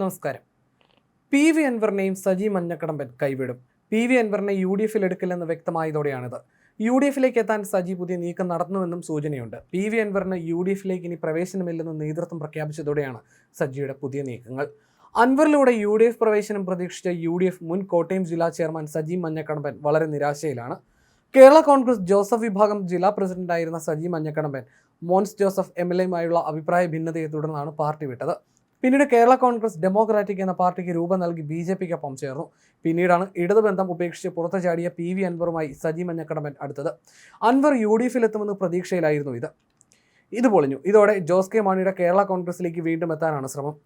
നമസ്കാരം. P V അൻവറിനെയും സജി മഞ്ഞക്കടമ്പൻ കൈവിടും. പി വി അൻവറിനെ യു ഡി എഫിൽ എടുക്കില്ലെന്ന് വ്യക്തമായതോടെയാണിത്. യു ഡി എഫിലേക്ക് എത്താൻ സജി പുതിയ നീക്കം നടത്തുന്നുവെന്നും സൂചനയുണ്ട്. പി വി അൻവറിന് യു ഡി എഫിലേക്ക് ഇനി പ്രവേശനമില്ലെന്ന് നേതൃത്വം പ്രഖ്യാപിച്ചതോടെയാണ് സജിയുടെ പുതിയ നീക്കങ്ങൾ. അൻവറിലൂടെ യു ഡി എഫ് പ്രവേശനം പ്രതീക്ഷിച്ച യു ഡി എഫ് മുൻ കോട്ടയം ജില്ലാ ചെയർമാൻ സജി മഞ്ഞക്കടമ്പൻ വളരെ നിരാശയിലാണ്. കേരള കോൺഗ്രസ് ജോസഫ് വിഭാഗം ജില്ലാ പ്രസിഡന്റായിരുന്ന Saji Manjakkadamban Mons Joseph M L എയുമായുള്ള അഭിപ്രായ ഭിന്നതയെ തുടർന്നാണ് പാർട്ടി വിട്ടത്. പിന്നീട് കേരള കോൺഗ്രസ് ഡെമോക്രാറ്റിക് എന്ന പാർട്ടിക്ക് രൂപം നൽകി ബി ജെ പിക്കൊപ്പം ചേർന്നു. പിന്നീടാണ് ഇടതുബന്ധം ഉപേക്ഷിച്ച് പുറത്തു ചാടിയ പി വി അൻവറുമായി സജി മഞ്ഞക്കടമ്പൻ അടുത്തത്. അൻവർ യു ഡി എഫിലെത്തുമെന്ന് പ്രതീക്ഷയിലായിരുന്നു ഇത്. ഇത് പൊളിഞ്ഞു. ഇതോടെ ജോസ് കെ മാണിയുടെ കേരള കോൺഗ്രസിലേക്ക് വീണ്ടും എത്താനാണ് ശ്രമം.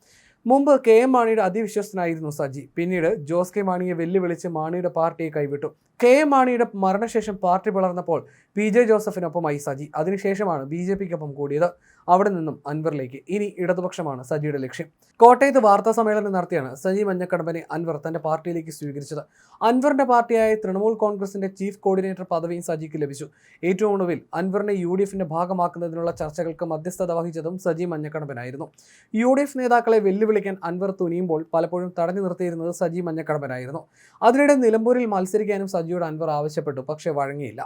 മുമ്പ് കെ എം മാണിയുടെ അതിവിശ്വസ്തനായിരുന്നു സജി. പിന്നീട് ജോസ് കെ മാണിയെ വെല്ലുവിളിച്ച് മാണിയുടെ പാർട്ടിയെ കൈവിട്ടു. കെ എം മാണിയുടെ മരണശേഷം പാർട്ടി പിളർന്നപ്പോൾ പി ജെ ജോസഫിനൊപ്പമായി സജി. അതിനുശേഷമാണ് ബി ജെ പിക്കൊപ്പം കൂടിയത്. അവിടെ നിന്നും അൻവറിലേക്ക്. ഇനി ഇടതുപക്ഷമാണ് സജിയുടെ ലക്ഷ്യം. കോട്ടയത്ത് വാർത്താ സമ്മേളനം നടത്തിയാണ് സജി മഞ്ഞക്കടമ്പനെ അൻവർ തന്റെ പാർട്ടിയിലേക്ക് സ്വീകരിച്ചത്. അൻവറിന്റെ പാർട്ടിയായ തൃണമൂൽ കോൺഗ്രസിന്റെ ചീഫ് കോർഡിനേറ്റർ പദവിയും സജിക്ക് ലഭിച്ചു. ഏറ്റവും ഒടുവിൽ അൻവറിനെ യു ഡി എഫിന്റെ ഭാഗമാക്കുന്നതിനുള്ള ചർച്ചകൾക്ക് മധ്യസ്ഥത വഹിച്ചതും സജി മഞ്ഞക്കടമ്പനായിരുന്നു. യു ഡി എഫ് നേതാക്കളെ വെല്ലുവിളിക്കാൻ അൻവർ തുനിയുമ്പോൾ പലപ്പോഴും തടഞ്ഞു നിർത്തിയിരുന്നത് സജി മഞ്ഞക്കടമ്പനായിരുന്നു. അതിനിടെ നിലമ്പൂരിൽ മത്സരിക്കാനും സജിയോട് അൻവർ ആവശ്യപ്പെട്ടു പക്ഷേ വഴങ്ങിയില്ല.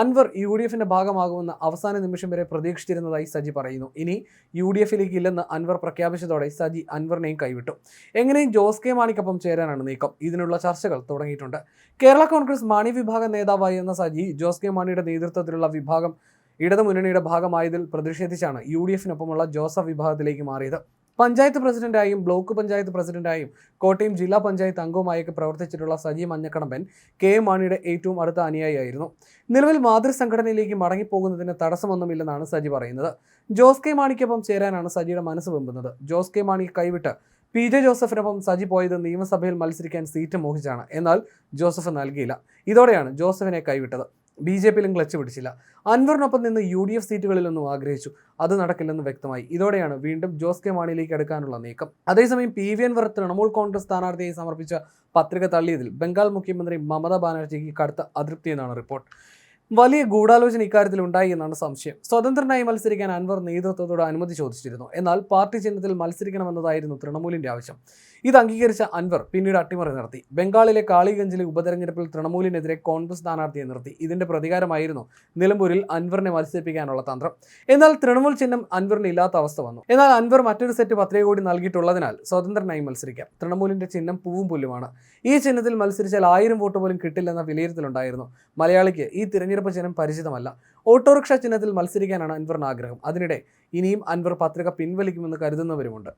അൻവർ യു ഡി എഫിന്റെ ഭാഗമാകുമെന്ന് അവസാന നിമിഷം വരെ പ്രതീക്ഷിച്ചിരുന്നതായി സജി പറയുന്നു. ഇനി യു ഡി എഫിലേക്ക് ഇല്ലെന്ന് അൻവർ പ്രഖ്യാപിച്ചതോടെ സജി അൻവറിനെയും കൈവിട്ടു. എങ്ങനെയും ജോസ് കെ മാണിക്കൊപ്പം ചേരാനാണ് നീക്കം. ഇതിനുള്ള ചർച്ചകൾ തുടങ്ങിയിട്ടുണ്ട്. കേരള കോൺഗ്രസ് മാണി വിഭാഗം നേതാവായിരുന്ന സജി ജോസ് കെ മാണിയുടെ നേതൃത്വത്തിലുള്ള വിഭാഗം ഇടതുമുന്നണിയുടെ ഭാഗമായതിൽ പ്രതിഷേധിച്ചാണ് യു ഡി എഫിനൊപ്പമുള്ള ജോസഫ് വിഭാഗത്തിലേക്ക് മാറിയത്. പഞ്ചായത്ത് പ്രസിഡന്റായും ബ്ലോക്ക് പഞ്ചായത്ത് പ്രസിഡന്റായും കോട്ടയം ജില്ലാ പഞ്ചായത്ത് അംഗവുമായൊക്കെ പ്രവർത്തിച്ചിട്ടുള്ള സജി മഞ്ഞക്കടമ്പൻ കെ എം മാണിയുടെ ഏറ്റവും അടുത്ത അനുയായിയായിരുന്നു. നിലവിൽ മാതൃസംഘടനയിലേക്ക് മടങ്ങിപ്പോകുന്നതിന് തടസ്സമൊന്നുമില്ലെന്നാണ് സജി പറയുന്നത്. ജോസ് കെ മാണിക്കൊപ്പം ചേരാനാണ് സജിയുടെ മനസ്സ് വെമ്പുന്നത്. ജോസ് കെ മാണി കൈവിട്ട് പി ജെ ജോസഫിനൊപ്പം സജി പോയത് നിയമസഭയിൽ മത്സരിക്കാൻ സീറ്റ് മോഹിച്ചാണ്. എന്നാൽ ജോസഫ് നൽകിയില്ല. ഇതോടെയാണ് ജോസഫിനെ കൈവിട്ടത്. ബി ജെ പിയിലും ക്ലച്ച് പിടിച്ചില്ല. അൻവറിനൊപ്പം നിന്ന് യു ഡി എഫ് സീറ്റുകളിലൊന്നും ആഗ്രഹിച്ചു. അത് നടക്കില്ലെന്ന് വ്യക്തമായി. ഇതോടെയാണ് വീണ്ടും ജോസ് കെ മാണിയിലേക്ക് എടുക്കാനുള്ള നീക്കം. അതേസമയം പി വി അൻവർ തൃണമൂൽ കോൺഗ്രസ് സ്ഥാനാർത്ഥിയായി സമർപ്പിച്ച പത്രിക തള്ളിയതിൽ ബംഗാൾ മുഖ്യമന്ത്രി മമതാ ബാനർജിക്ക് കടുത്ത അതൃപ്തിയെന്നാണ് റിപ്പോർട്ട്. വലിയ ഗൂഢാലോചന ഇക്കാര്യത്തിൽ ഉണ്ടായി എന്നാണ് സംശയം. സ്വതന്ത്രനായി മത്സരിക്കാൻ അൻവർ നേതൃത്വത്തോട് അനുമതി ചോദിച്ചിരുന്നു. എന്നാൽ പാർട്ടി ചിഹ്നത്തിൽ മത്സരിക്കണമെന്നതായിരുന്നു തൃണമൂലിന്റെ ആവശ്യം. ഇത് അംഗീകരിച്ച അൻവർ പിന്നീട് അട്ടിമറി നടത്തി. ബംഗാളിലെ കാളിഗഞ്ചിലെ ഉപതെരഞ്ഞെടുപ്പിൽ തൃണമൂലിനെതിരെ കോൺഗ്രസ് സ്ഥാനാർത്ഥിയെ നിർത്തി. ഇതിന്റെ പ്രതികാരമായിരുന്നു നിലമ്പൂരിൽ അൻവറിനെ മത്സരിപ്പിക്കാനുള്ള തന്ത്രം. എന്നാൽ തൃണമൂൽ ചിഹ്നം അൻവറിന് ഇല്ലാത്ത അവസ്ഥ വന്നു. എന്നാൽ അൻവർ മറ്റൊരു സെറ്റ് പത്രിക കൂടി നൽകിയിട്ടുള്ളതിനാൽ സ്വതന്ത്രനായി മത്സരിക്കാം. തൃണമൂലിന്റെ ചിഹ്നം പൂവും പുല്ലുമാണ്. ഈ ചിഹ്നത്തിൽ മത്സരിച്ചാൽ ആയിരം വോട്ട് പോലും കിട്ടില്ലെന്ന വിലയിരുത്തലുണ്ടായിരുന്നു. മലയാളിക്ക് ഈ തിരഞ്ഞെടുപ്പ് ചിഹ്നം പരിചിതമല്ല. ഓട്ടോറിക്ഷ ചിഹ്നത്തിൽ മത്സരിക്കാനാണ് അൻവറിന് ആഗ്രഹം. അതിനിടെ ഇനിയും അൻവർ പത്രിക പിൻവലിക്കുമെന്ന് കരുതുന്നവരുമുണ്ട്.